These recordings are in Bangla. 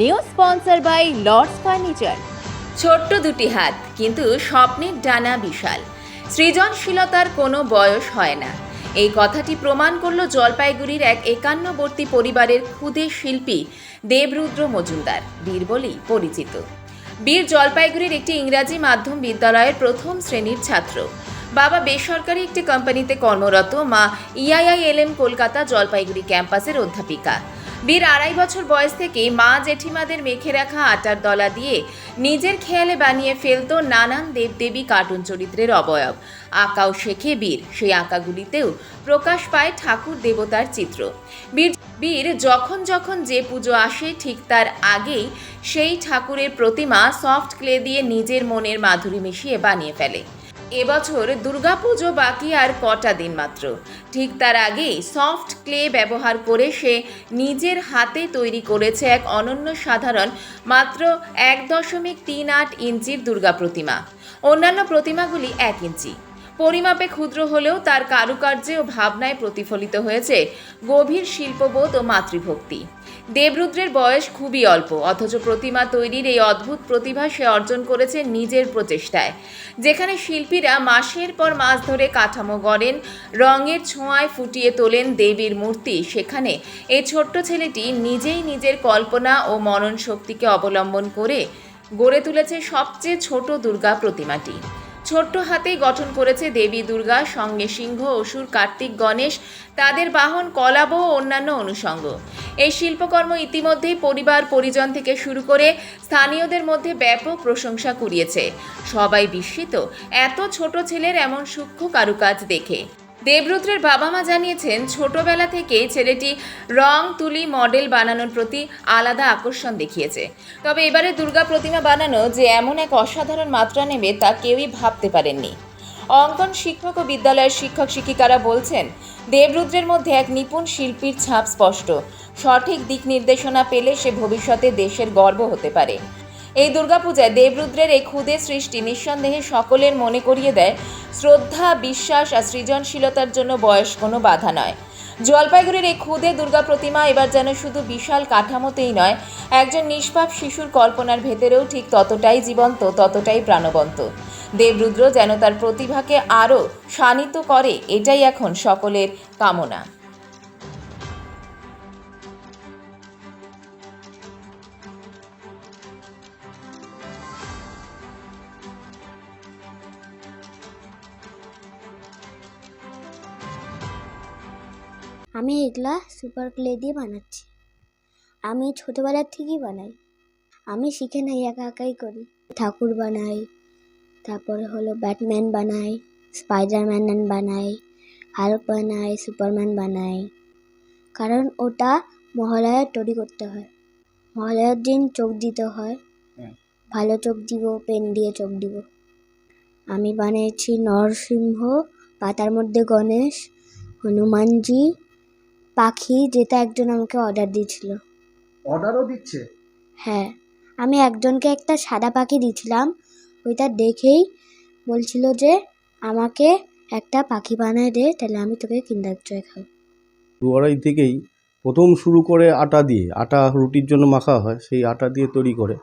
New sponsor by Lords furniture. ছোট্ট দুটি হাত, কিন্তু স্বপ্নের ডানা বিশাল। সৃজনশীলতার কোনো বয়স হয় না। এই কথাটি প্রমাণ করল জলপাইগুড়ির এক একান্নবর্তী পরিবারের ক্ষুদে শিল্পী দেবরুদ্র মজুমদার, বীর বলেই পরিচিত। বীর জলপাইগুড়ির একটি ইংরাজি মাধ্যম বিদ্যালয়ের প্রথম শ্রেণির ছাত্র। বাবা বেসরকারি একটি কোম্পানিতে কর্মরত, মা ইআইআইএলএম কলকাতা জলপাইগুড়ি ক্যাম্পাসের অধ্যাপিকা। বীর আড়াই বছর বয়স থেকেই মা জেঠিমাদের মেখে রাখা আটার দলা দিয়ে নিজের খেয়ালে বানিয়ে ফেলতো নানান দেবদেবী কার্টুন চরিত্রের অবয়ব। আঁকাও শেখে বীর। সেই আঁকাগুলিতেও প্রকাশ পায় ঠাকুর দেবতার চিত্র। বীর বীর যখন যখন যে পুজো আসে, ঠিক তার আগেই সেই ঠাকুরের প্রতিমা সফট ক্লে দিয়ে নিজের মনের মাধুরী মিশিয়ে বানিয়ে ফেলে। এবছর দুর্গাপুজো বাকি আর কটা দিন মাত্র। ঠিক তার আগেই সফট ক্লে ব্যবহার করে সে নিজের হাতে তৈরি করেছে এক অনন্য সাধারণ মাত্র এক দশমিক তিন আট ইঞ্চির দুর্গা প্রতিমা। অন্যান্য প্রতিমাগুলি এক ইঞ্চি। পরিমাপে ক্ষুদ্র হলেও তার কারুকার্যে ও ভাবনায় প্রতিফলিত হয়েছে গভীর শিল্পবোধ ও মাতৃভক্তি। দেবরুদ্রের বয়স খুবই অল্প, অথচ প্রতিমা তৈরির এই অদ্ভুত প্রতিভা সে অর্জন করেছে নিজের প্রচেষ্টায়। যেখানে শিল্পীরা মাসের পর মাস ধরে কাঠামো গড়েন, রঙের ছোঁয়ায় ফুটিয়ে তোলেন দেবীর মূর্তি। সেখানে এই ছোট্ট ছেলেটি নিজেই নিজের কল্পনা ও মনন শক্তিকে অবলম্বন করে গড়ে তুলেছে সবচেয়ে ছোট দুর্গা প্রতিমাটি। ছোট্ট হাতেই গঠন করেছে দেবী দুর্গা, সঙ্গে সিংহ, অসুর, কার্তিক, গণেশ। তাদের বাহন কলাব ও অন্যান্য অনুষঙ্গ। এই শিল্পকর্ম ইতিমধ্যেই পরিবার, পরিজন থেকে শুরু করে স্থানীয়দের মধ্যে ব্যাপক প্রশংসা কুড়িয়েছে। সবাই বিস্মিত। এত ছোট ছেলের এমন সূক্ষ্ম কারুকাজ দেখে। দেবরুদ্রের বাবা মা জানিয়েছেন, ছোটবেলা থেকেই ছেলেটি রং, তুলি, মডেল বানানোর প্রতি আলাদা আকর্ষণ দেখিয়েছে। তবে এবারে দুর্গা প্রতিমা বানানো যে এমন এক অসাধারণ মাত্রা নেবে তা কেউই ভাবতে পারেননি। অঙ্কন শিক্ষক ও বিদ্যালয়ের শিক্ষক শিক্ষিকারা বলছেন, দেবরুদ্রের মধ্যে এক নিপুণ শিল্পীর ছাপ স্পষ্ট। সঠিক দিক নির্দেশনা পেলে সে ভবিষ্যতে দেশের গর্ব হতে পারে। এই দুর্গাপূজায় দেবরুদ্রের এই ক্ষুদে সৃষ্টি নিঃসন্দেহে সকলের মনে করিয়ে দেয় শ্রদ্ধা, বিশ্বাস আর সৃজনশীলতার জন্য বয়স কোনো বাধা নয়। জলপাইগুড়ির এই ক্ষুদে দুর্গা প্রতিমা এবার যেন শুধু বিশাল কাঠামোতেই নয়, একজন নিষ্পাপ শিশুর কল্পনার ভেতরেও ঠিক ততটাই জীবন্ত, ততটাই প্রাণবন্ত। দেবরুদ্র যেন তার প্রতিভাকে আরও শানিত করে, এটাই এখন সকলের কামনা। আমি এগুলা সুপার ক্লে দিয়ে বানাচ্ছি। আমি ছোটোবেলার থেকেই বানাই। আমি শিখে নাই একা একাই করি। ঠাকুর বানাই তারপরে হলো ব্যাটম্যান বানাই স্পাইডারম্যান বানাই হাল্ক বানাই সুপারম্যান বানাই। কারণ ওটা মহালয়ার তৈরি করতে হয়। মহালয়ার দিন চোখ দিতে হয়। ভালো চোখ দিব পেন দিয়ে চোখ দিব। আমি বানিয়েছি নরসিংহ পাতার মধ্যে গণেশ হনুমানজি পাখি যেটা একজন আমাকে অর্ডার দিয়েছিল। অর্ডারও দিচ্ছে? হ্যাঁ আমি একজনকে একটা সাদা পাখি দিয়েছিলাম ওইটা দেখেই বলছিল যে আমাকে একটা পাখি বানায় দে তাহলে আমি তোকে কিন্ডার জয় খাব। দু আড়াই থেকেই প্রথম শুরু করে আটা দিয়ে আটা রুটির জন্য মাখা হয় সেই আটা দিয়ে তৈরি করে।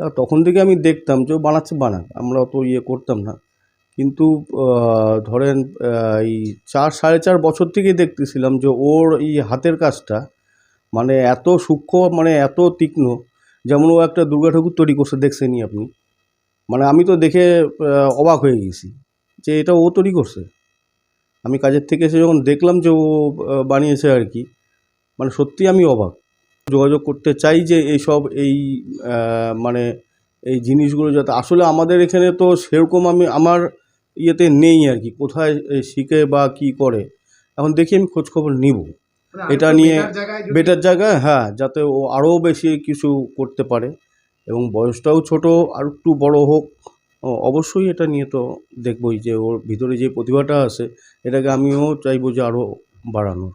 তা তখন থেকে আমি দেখতাম যে ও বানাচ্ছে বানাক আমরা অত ইয়ে করতাম না। কিন্তু ধরেন এই চার, সাড়ে চার বছর থেকেই দেখতেছিলাম যে ওর এই হাতের কাজটা মানে এত সূক্ষ্ম মানে এত তীক্ষ্ণ, যেমন ও একটা দুর্গা ঠাকুর তৈরি করছে, দেখছেনই আপনি। মানে আমি তো দেখে অবাক হয়ে গেছি যে এটা ও তৈরি করছে। আমি কাজের থেকে এসে যখন দেখলাম যে ও বানিয়েছে আর কি মানে সত্যি আমি অবাক। যোগাযোগ করতে চাই যে এইসব, এই মানে এই জিনিসগুলো যাতে, আসলে আমাদের এখানে তো সেরকম আমি, আমার ইয়েতে নেই আর কি কোথায় শিখে বা কি করে। এখন দেখি আমি খোঁজখবর নিব। এটা নিয়ে বেটার জায়গায় হ্যাঁ যাতে ও আরও বেশি কিছু করতে পারে। এবং বয়সটাও ছোট আর একটু বড় হোক অবশ্যই এটা নিয়ে তো দেখবই যে ওর ভিতরে যে প্রতিভাটা আছে এটাকে আমিও চাইব যে আরও বাড়ানোর।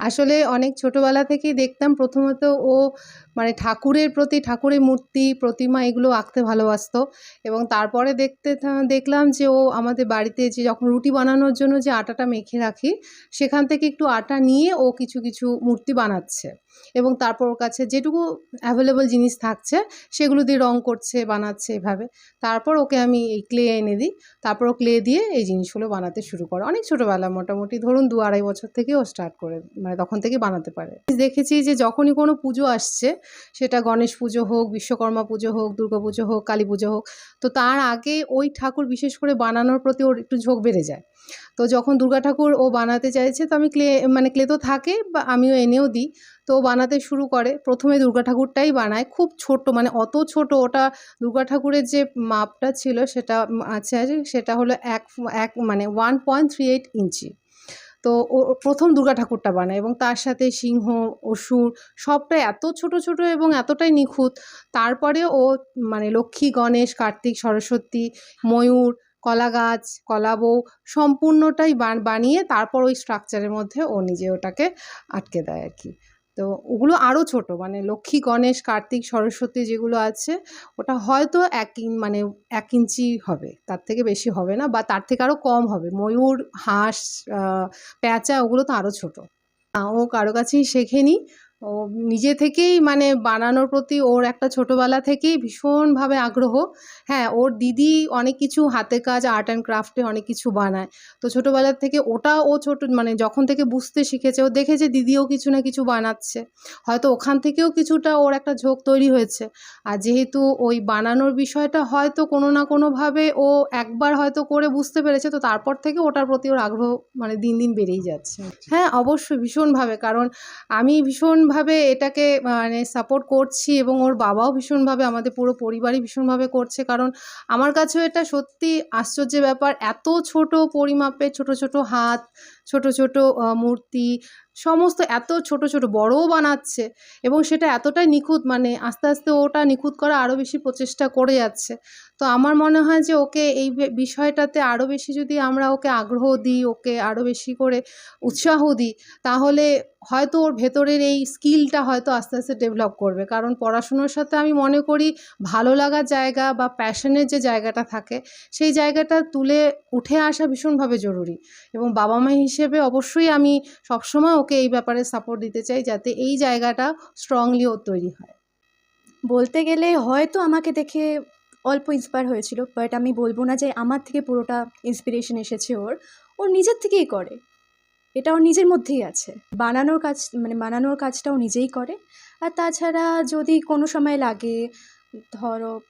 আসলে অনেক ছোটোবেলা থেকেই দেখতাম প্রথমত ও মানে ঠাকুরের প্রতি, ঠাকুরের মূর্তি, প্রতিমা এগুলো আঁকতে ভালোবাসতো এবং তারপরে দেখতে দেখলাম যে ও আমাদের বাড়িতে যে যখন রুটি বানানোর জন্য যে আটাটা মেখে রাখি, সেখান থেকে একটু আটা নিয়ে ও কিছু কিছু মূর্তি বানাচ্ছে এবং তারপর ওর কাছে যেটুকু অ্যাভেলেবল জিনিস থাকছে, সেগুলো দিয়ে রং করছে, বানাচ্ছে এভাবে। তারপর ওকে আমি এই ক্লে এনে দিই, তারপর ক্লে দিয়ে এই জিনিসগুলো বানাতে শুরু করে। অনেক ছোটোবেলা মোটামুটি, ধরুন দু আড়াই বছর থেকে ও স্টার্ট করে মানে তখন থেকে বানাতে পারে। দেখেছি যে যখনই কোনো পুজো আসছে, সেটা গণেশ পুজো হোক, বিশ্বকর্মা পুজো হোক, দুর্গা পুজো হোক, কালী পুজো হোক, তো তার আগে ওই ঠাকুর বিশেষ করে বানানোর প্রতি ওর একটু ঝোঁক বেড়ে যায়। তো যখন দুর্গা ঠাকুর ও বানাতে চাইছে, তো আমি ক্লে মানে ক্লে তো থাকে বা আমিও এনেও দিই। তো ও বানাতে শুরু করে, প্রথমে দুর্গা ঠাকুরটাই বানায়। খুব ছোট মানে অত ছোট ওটা দুর্গা ঠাকুরের যে মাপটা ছিল, সেটা আছে, সেটা হলো এক এক মানে one point three eight inch তো ও প্রথম দুর্গা ঠাকুরটা বানায় এবং তার সাথে সিংহ, অসুর সবটা এত ছোট ছোট এবং এতটাই নিখুঁত। তারপরে ও মানে লক্ষ্মী, গণেশ, কার্তিক, সরস্বতী, ময়ূর, কলা গাছ, কলা বউ সম্পূর্ণটাই বান- বানিয়ে তারপর ওই স্ট্রাকচারের মধ্যে ও নিজে ওটাকে আটকে দেয় আর কি। তো ওগুলো আরও ছোট মানে লক্ষ্মী, গণেশ, কার্তিক, সরস্বতী যেগুলো আছে, ওটা হয়তো এক মানে এক ইঞ্চি হবে, তার থেকে বেশি হবে না, বা তার থেকে আরও কম হবে। ময়ূর, হাঁস প্যাঁচা, ওগুলো তো আরও ছোটো। ও কারও কাছেই শেখেনি ও নিজে থেকেই মানে বানানোর প্রতি ওর একটা ছোটোবেলা থেকেই ভীষণভাবে আগ্রহ। হ্যাঁ ওর দিদি অনেক কিছু হাতে কাজ আর্ট অ্যান্ড ক্রাফটে অনেক কিছু বানায়। তো ছোটোবেলার থেকে ওটা ও ছোট মানে যখন থেকে বুঝতে শিখেছে ও দেখেছে দিদিও কিছু না কিছু বানাচ্ছে। হয়তো ওখান থেকেও কিছুটা ওর একটা ঝোঁক তৈরি হয়েছে। আর যেহেতু ওই বানানোর বিষয়টা হয়তো কোনো না কোনোভাবে ও একবার হয়তো করে বুঝতে পেরেছে তো তারপর থেকে ওটার প্রতি ওর আগ্রহ মানে দিন দিন বেড়েই যাচ্ছে। হ্যাঁ অবশ্যই ভীষণভাবে। কারণ আমি ভীষণভাবে এটাকে মানে সাপোর্ট করছি এবং ওর বাবাও ভীষণভাবে আমাদের পুরো পরিবারই ভীষণভাবে করছে। কারণ আমার কাছেও এটা সত্যি আশ্চর্যের ব্যাপার। এত ছোট পরিমাপে ছোট ছোট হাত, ছোট ছোট মূর্তি, সমস্ত এত ছোট ছোট, বড়ও বানাচ্ছে এবং সেটা এতটাই নিখুঁত মানে আস্তে আস্তে ওটা নিখুঁত করা আরও বেশি প্রচেষ্টা করে যাচ্ছে। তো আমার মনে হয় যে ওকে এই বিষয়টাতে আরও বেশি যদি আমরা ওকে আগ্রহ দিই, ওকে আরও বেশি করে উৎসাহ দিই, তাহলে হয়তো ওর ভেতরের এই স্কিলটা হয়তো আস্তে আস্তে ডেভেলপ করবে। কারণ পড়াশুনোর সাথে আমি মনে করি ভালো লাগার জায়গা বা প্যাশনের যে জায়গাটা থাকে, সেই জায়গাটা তুলে উঠে আসা ভীষণভাবে জরুরি। এবং বাবা মা হিসেবে অবশ্যই আমি সবসময় ওকে এই ব্যাপারে সাপোর্ট দিতে চাই যাতে এই জায়গাটা স্ট্রংলি ওর তৈরি হয়। বলতে গেলে হয়তো আমাকে দেখে অল্প ইন্সপায়ার হয়েছিল বাট আমি বলব না যে আমার থেকে পুরোটা ইন্সপিরেশন এসেছে ওর। ওর নিজের থেকেই করে। এটা ওর নিজের মধ্যেই আছে। বানানোর কাজ মানে বানানোর কাজটাও নিজেই করে। আর তাছাড়া যদি কোনো সময় লাগে, ধরো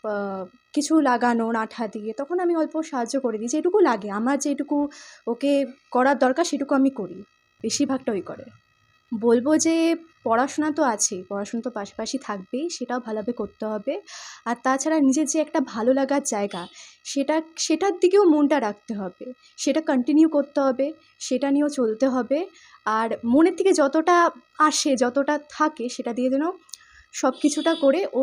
কিছু লাগানোর আঠা দিয়ে, তখন আমি অল্প সাহায্য করে দিই, যেটুকু লাগে। আমার যেটুকু ওকে করার দরকার, সেটুকু আমি করি। বেশিরভাগটা ওই করে। বলব যে পড়াশোনা তো আছেই, পড়াশোনা তো পাশাপাশি থাকবেই, সেটাও ভালোভাবে করতে হবে। আর তাছাড়া নিজের যে একটা ভালো লাগার জায়গা, সেটা, সেটার দিকেও মনটা রাখতে হবে। সেটা কন্টিনিউ করতে হবে, সেটা নিয়েও চলতে হবে। আর মনের থেকে যতটা আসে, যতটা থাকে, সেটা দিয়ে যেন সব কিছুটা করে ও